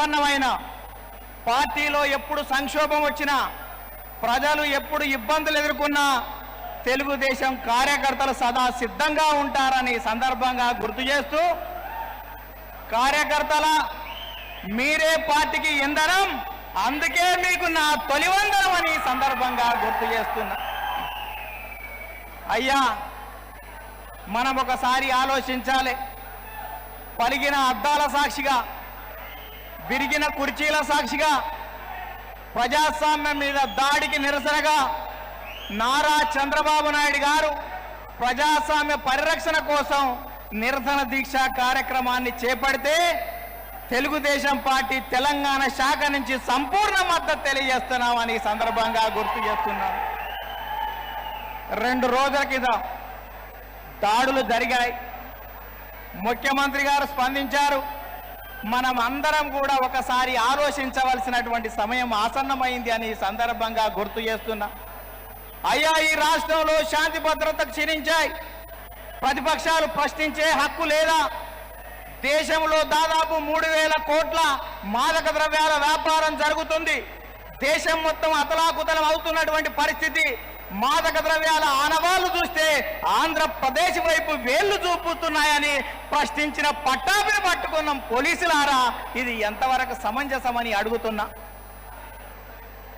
సుసంపన్నమైన పార్టీలో ఎప్పుడు సంక్షోభం వచ్చినా ప్రజలు ఎప్పుడు ఇబ్బందులు ఎదుర్కొన్నా తెలుగుదేశం కార్యకర్తలు సదా సిద్ధంగా ఉంటారని సందర్భంగా గుర్తు చేస్తూ కార్యకర్తల మీరే పార్టీకి ఇంధనం అందుకే మీకు నా తొలివందనం అని సందర్భంగా గుర్తు చేస్తున్నా. అయ్యా మనం ఒకసారి ఆలోచించాలి. పలిగిన అద్దాల సాక్షిగా విరిగిన కుర్చీల సాక్షిగా ప్రజాస్వామ్యం మీద దాడికి నిరసనగా నారా చంద్రబాబు నాయుడు గారు ప్రజాస్వామ్య పరిరక్షణ కోసం నిరసన దీక్ష కార్యక్రమాన్ని చేపడితే తెలుగుదేశం పార్టీ తెలంగాణ శాఖ నుంచి సంపూర్ణ మద్దతు తెలియజేస్తున్నామని సందర్భంగా గుర్తు చేస్తున్నాం రెండు రోజుల క్రితం దాడులు జరిగాయి. ముఖ్యమంత్రి గారు స్పందించారు. మనం అందరం కూడా ఒకసారి ఆలోచించవలసినటువంటి సమయం ఆసన్నమైంది అని సందర్భంగా గుర్తు చేస్తున్నా. అయ్యా ఈ రాష్ట్రంలో శాంతి భద్రత క్షీణించాయి. ప్రతిపక్షాలు ప్రశ్నించే హక్కు లేదా? దేశంలో దాదాపు మూడు వేల కోట్ల మాదక ద్రవ్యాల వ్యాపారం జరుగుతుంది. దేశం మొత్తం అతలాకుతలం అవుతున్నటువంటి పరిస్థితి. మాదక ద్రవ్యాల ఆనవాళ్ళు చూస్తే ఆంధ్రప్రదేశ్ వైపు వేళ్ళు చూపుతున్నాయని ప్రశ్నించిన పట్టాభిని పట్టుకున్నాం పోలీసులారా ఇది ఎంతవరకు సమంజసమని అడుగుతున్నా.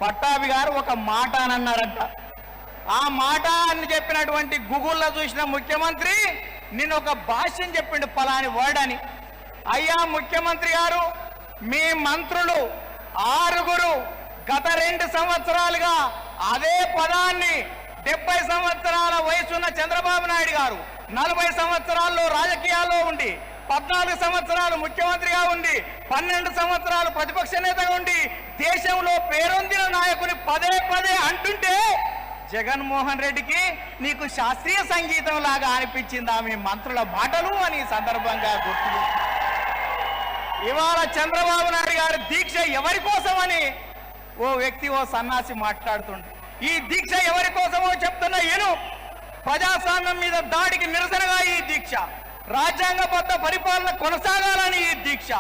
పట్టాభి గారు ఒక మాట అని అన్నారంట. ఆ మాట అని చెప్పినటువంటి గూగుల్లో చూసిన ముఖ్యమంత్రి నిన్న ఒక భాష్యం చెప్పిండు పలాని వర్డ్ అని. అయ్యా ముఖ్యమంత్రి గారు మీ మంత్రులు ఆరుగురు గత రెండు సంవత్సరాలుగా అదే పదాన్ని డెబ్బై సంవత్సరాల వయసున్న చంద్రబాబు నాయుడు గారు నలభై సంవత్సరాల్లో రాజకీయాల్లో ఉండి పద్నాలుగు సంవత్సరాలు ముఖ్యమంత్రిగా ఉండి పన్నెండు సంవత్సరాలు ప్రతిపక్ష నేతగా ఉండి దేశంలో పేరొందిన నాయకుని పదే పదే అంటుంటే జగన్మోహన్ రెడ్డికి నీకు శాస్త్రీయ సంగీతం లాగా అనిపించిందా? మీ మంత్రుల మాటలు అని సందర్భంగా గుర్తు. ఇవాళ చంద్రబాబు నాయుడు గారి దీక్ష ఎవరి కోసమని ఓ వ్యక్తి ఓ సన్నాసి మాట్లాడుతుండే ఈ దీక్ష ఎవరి కోసమో చెప్తున్న ఏను? ప్రజాస్వామ్యం మీద దాడికి నిరసనగా ఈ దీక్ష. రాజ్యాంగబద్ధ పరిపాలన కొనసాగాలని ఈ దీక్ష.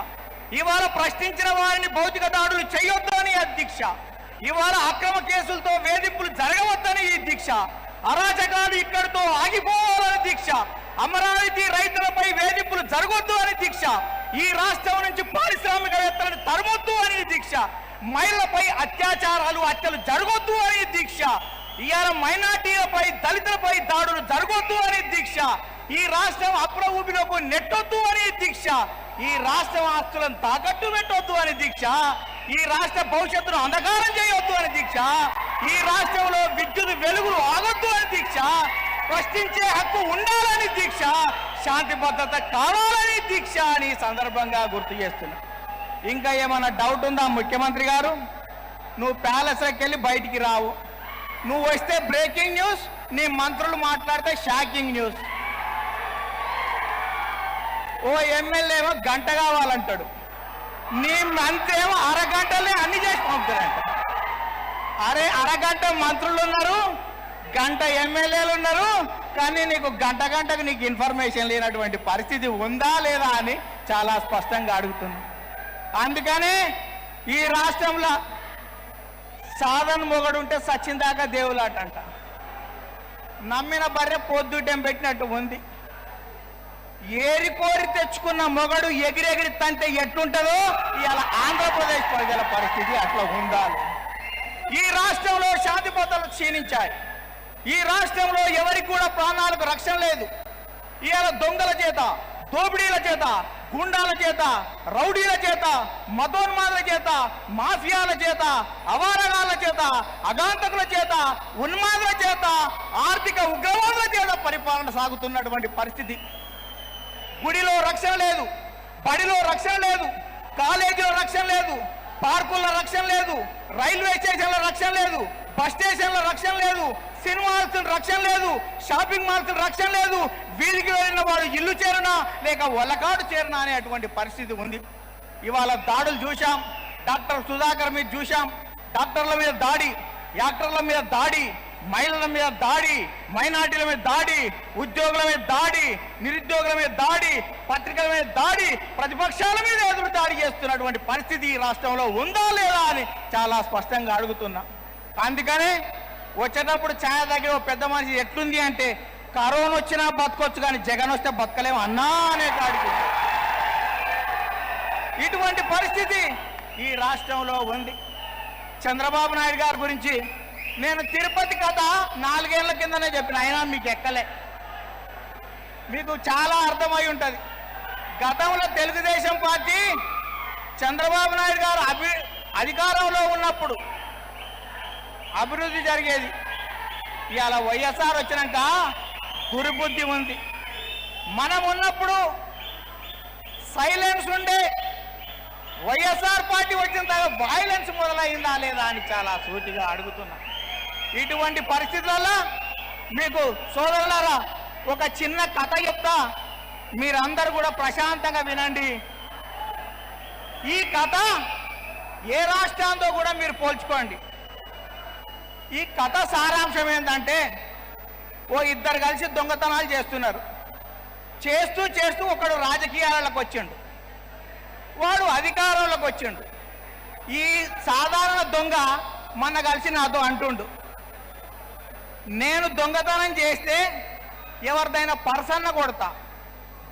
ఇవాళ ప్రశ్నించిన వారిని భౌతిక దాడులు చేయొద్దు అని ఈ దీక్ష. ఇవాళ అక్రమ కేసులతో వేధింపులు జరగవద్దని ఈ దీక్ష. అరాచకాలు ఇక్కడితో ఆగిపోవాలని దీక్ష. అమరావతి రైతులపై వేధింపులు జరగొద్దు అని దీక్ష. ఈ రాష్ట్రం నుంచి పారిశ్రామికవేత్తలను తరమొద్దు అని దీక్ష. మహిళలపై అత్యాచారాలు హత్యలు జరగొద్దు అనే దీక్ష. ఇవాళ మైనార్టీలపై దళితులపై దాడులు జరగొద్దు అనే దీక్ష. ఈ రాష్ట్రం అప్పుల ఊపిలోకి నెట్టొద్దు అనే దీక్ష. ఈ రాష్ట్రం ఆస్తులను తాకట్టు పెట్టొద్దు అనే దీక్ష. ఈ రాష్ట్ర భవిష్యత్తును అంధకారం చేయొద్దు అనే దీక్ష. ఈ రాష్ట్రంలో విద్యుత్ వెలుగులు ఆగొద్దు అనే దీక్ష. ప్రశ్నించే హక్కు ఉండాలని దీక్ష. శాంతి భద్రత కావాలని దీక్ష అని సందర్భంగా గుర్తు చేస్తున్నా. ఇంకా ఏమైనా డౌట్ ఉందా ముఖ్యమంత్రి గారు? నువ్వు ప్యాలెస్లోకి వెళ్ళి బయటికి రావు. నువ్వు వస్తే బ్రేకింగ్ న్యూస్ నీ మంత్రులు మాట్లాడితే షాకింగ్ న్యూస్ ఓ ఎమ్మెల్యే ఏమో గంట కావాలంటాడు. నీ మంత్రి ఏమో అరగంటలే అన్ని చేసి పంపుతారంట అరే అరగంట మంత్రులు ఉన్నారు గంట ఎమ్మెల్యేలు ఉన్నారు కానీ నీకు గంట గంటకు నీకు ఇన్ఫర్మేషన్ లేనటువంటి పరిస్థితి ఉందా లేదా అని చాలా స్పష్టంగా అడుగుతుంది అందుకని ఈ రాష్ట్రంలో సాధన మొగడు ఉంటే సచిన్ దాకా దేవులాట అంట నమ్మిన బర్రె పొద్దుటం పెట్టినట్టు ఉంది. ఏరి కోరి తెచ్చుకున్న మొగడు ఎగిరెగిరి తంటే ఎట్లుంటుందో ఇవాళ ఆంధ్రప్రదేశ్ ప్రజల పరిస్థితి అట్లా ఉండాలి. ఈ రాష్ట్రంలో శాంతిపోతలు క్షీణించాయి. ఈ రాష్ట్రంలో ఎవరికి కూడా ప్రాణాలకు రక్షణ లేదు. ఇవాళ దొంగల చేత దోపిడీల చేత గుండాల చేత రౌడీల చేత మతోన్మాదుల చేత మాఫియాల చేత అవారగాల చేత అగాంతకుల చేత ఉన్మాదుల చేత ఆర్థిక ఉగ్రవాదుల చేత పరిపాలన సాగుతున్నటువంటి పరిస్థితి. గుడిలో రక్షణ లేదు బడిలో రక్షణ లేదు కాలేజీలో రక్షణ లేదు పార్కుల్లో రక్షణ లేదు రైల్వే స్టేషన్ల రక్షణ లేదు బస్ స్టేషన్ల రక్షణ లేదు సినిమాల్స్ రక్షణ లేదు షాపింగ్ మాల్స్ రక్షణ లేదు వీధికి వెళ్ళిన వాడు ఇల్లు చేరునా లేక ఒలకాడు చేరునా అనేటువంటి పరిస్థితి ఉంది. ఇవాళ దాడులు చూశాం డాక్టర్ సుధాకర్ మీద చూశాం డాక్టర్ల మీద దాడి యాక్టర్ల మీద దాడి మహిళల మీద దాడి మైనార్టీల మీద దాడి ఉద్యోగుల మీద దాడి నిరుద్యోగుల మీద దాడి పత్రికల మీద దాడి ప్రతిపక్షాల మీద ఎదురు దాడి చేస్తున్నటువంటి పరిస్థితి ఈ రాష్ట్రంలో ఉందా లేదా అని చాలా స్పష్టంగా అడుగుతున్నా. అందుకనే వచ్చేటప్పుడు ఛాయ దగ్గర ఓ పెద్ద మనిషి ఎట్లుంది అంటే కరోనా వచ్చినా బతకొచ్చు కానీ జగన్ వస్తే బతకలేము అన్నా అనే కాడికి. ఇటువంటి పరిస్థితి ఈ రాష్ట్రంలో ఉంది. చంద్రబాబు నాయుడు గారి గురించి నేను తిరుపతి కథ నాలుగేళ్ళ కిందనే చెప్పిన అయినా మీకు ఎక్కలే. మీకు చాలా అర్థమై ఉంటుంది. గతంలో తెలుగుదేశం పార్టీ చంద్రబాబు నాయుడు గారు అభి అధికారంలో ఉన్నప్పుడు అభివృద్ధి జరిగేది. ఇవాళ వైఎస్ఆర్ వచ్చినాక గురుబుద్ధి ఉంది. మనం ఉన్నప్పుడు సైలెన్స్ ఉండే వైఎస్ఆర్ పార్టీ వచ్చిన తర్వాత వైలెన్స్ మొదలైందా లేదా అని చాలా సూటిగా అడుగుతున్నా. ఇటువంటి పరిస్థితులలో మీకు సోదరులారా ఒక చిన్న కథ చెప్తా. మీరందరూ కూడా ప్రశాంతంగా వినండి. ఈ కథ ఏ రాష్ట్రాంతో కూడా మీరు పోల్చుకోండి. ఈ కథ సారాంశం ఏంటంటే ఓ ఇద్దరు కలిసి దొంగతనాలు చేస్తున్నారు. చేస్తూ చేస్తూ ఒకడు రాజకీయాలకు వచ్చిండు. వాడు అధికారంలోకి వచ్చిండు. ఈ సాధారణ దొంగ మన కలిసి నాతో అంటుండు. నేను దొంగతనం చేస్తే ఎవరిదైనా పర్సన్న కొడతా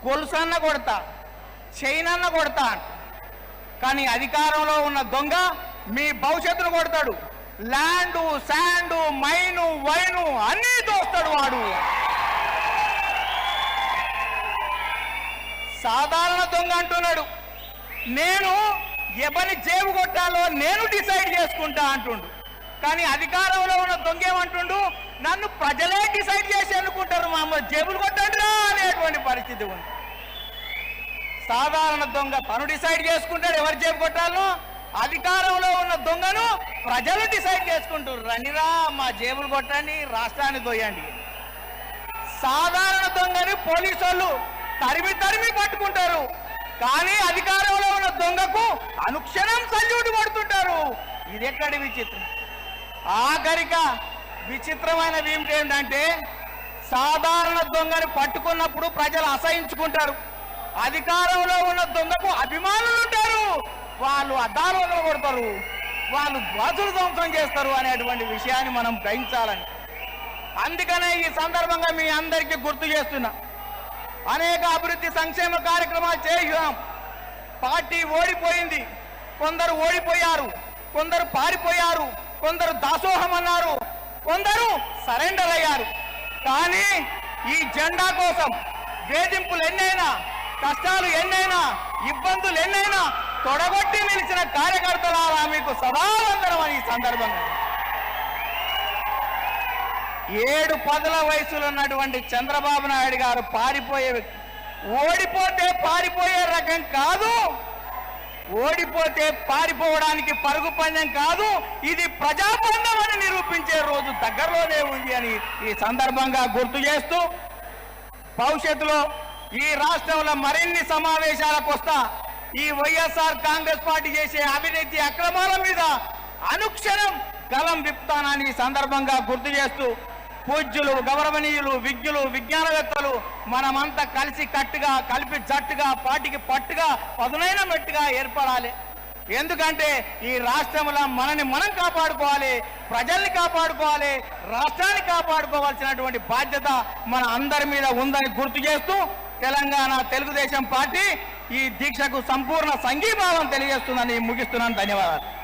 గొలుసన్న కొడతా చైనన్న కొడతా అంట. కానీ అధికారంలో ఉన్న దొంగ మీ భవిష్యత్తును కొడతాడు. ల్యాండు శాండు మైను వైను అన్నీ దోస్తాడు వాడు. సాధారణ దొంగ అంటున్నాడు. నేను ఎవరి జేబు కొట్టాలో నేను డిసైడ్ చేసుకుంటా అంటుండు. కానీ అధికారంలో ఉన్న దొంగ ఏమంటుండు? నన్ను ప్రజలే డిసైడ్ చేసి అనుకుంటారు మా జేబులు కొట్టండిరా అనేటువంటి పరిస్థితి ఉంది. సాధారణ దొంగ తను డిసైడ్ చేసుకుంటాడు ఎవరి జేబు కొట్టాలో? అధికారంలో ఉన్న దొంగను ప్రజలు డిసైడ్ చేసుకుంటారు రనిరా మా జేబులు కొట్టండి రాష్ట్రాన్ని దొయ్యండి సాధారణ దొంగని పోలీసు వాళ్ళు తరిమి తరిమి పట్టుకుంటారు. కానీ అధికారంలో ఉన్న దొంగకు అనుక్షణం సల్యూట్ కొడుతుంటారు. ఇది ఎక్కడి విచిత్రం? ఆఖరిక విచిత్రమైనది ఏమిటి ఏంటంటే సాధారణ దొంగని పట్టుకున్నప్పుడు ప్రజలు అసహించుకుంటారు. అధికారంలో ఉన్న దొంగకు అభిమానులు ఉంటారు. వాళ్ళు అద్దాలు కొడతారు వాళ్ళు ధ్వజులు ధ్వంసం చేస్తారు అనేటువంటి విషయాన్ని మనం గ్రహించాలని అందుకనే ఈ సందర్భంగా మీ అందరికీ గుర్తు చేస్తున్నా. అనేక అభివృద్ధి సంక్షేమ కార్యక్రమాలు చేయుదాం పార్టీ ఓడిపోయింది. కొందరు ఓడిపోయారు. కొందరు పారిపోయారు. కొందరు దాసోహం అన్నారు. కొందరు సరెండర్ అయ్యారు. కానీ ఈ జెండా కోసం వేధింపులు ఎన్నైనా కష్టాలు ఎన్నైనా ఇబ్బందులు ఎన్నైనా తొడగొట్టి నిలిచిన కార్యకర్తలారా మీకు సదావందనం అని ఈ సందర్భంగా ఏడు పదుల వయసులో ఉన్నటువంటి చంద్రబాబు నాయుడు గారు పారిపోయే వ్యక్తి. ఓడిపోతే పారిపోయే రకం కాదు. ఓడిపోతే పారిపోవడానికి పరుగు పందెం కాదు. ఇది ప్రజాపందం అని నిరూపించే రోజు దగ్గరలోనే ఉంది అని ఈ సందర్భంగా గుర్తు చేస్తూ భవిష్యత్తులో ఈ రాష్ట్రంలో మరిన్ని సమావేశాలకు వస్తా. ఈ వైఎస్ఆర్ కాంగ్రెస్ పార్టీ చేసే అవినీతి అక్రమాల మీద అనుక్షణం గలం విప్తానని సందర్భంగా గుర్తు చేస్తూ పూజ్యులు గౌరవనీయులు విజ్ఞులు విజ్ఞానవేత్తలు మనమంతా కలిసి కట్టుగా కలిపి జట్టుగా పార్టీకి పట్టుగా పదునైన మెట్టుగా ఏర్పడాలి. ఎందుకంటే ఈ రాష్ట్రంలో మనని మనం కాపాడుకోవాలి ప్రజల్ని కాపాడుకోవాలి రాష్ట్రాన్ని కాపాడుకోవాల్సినటువంటి బాధ్యత మన అందరి మీద ఉందని గుర్తు చేస్తూ తెలంగాణ తెలుగుదేశం పార్టీ ఈ దీక్షకు సంపూర్ణ సంఘీభావం తెలియజేస్తుందని ముగిస్తున్నాను. ధన్యవాదాలు.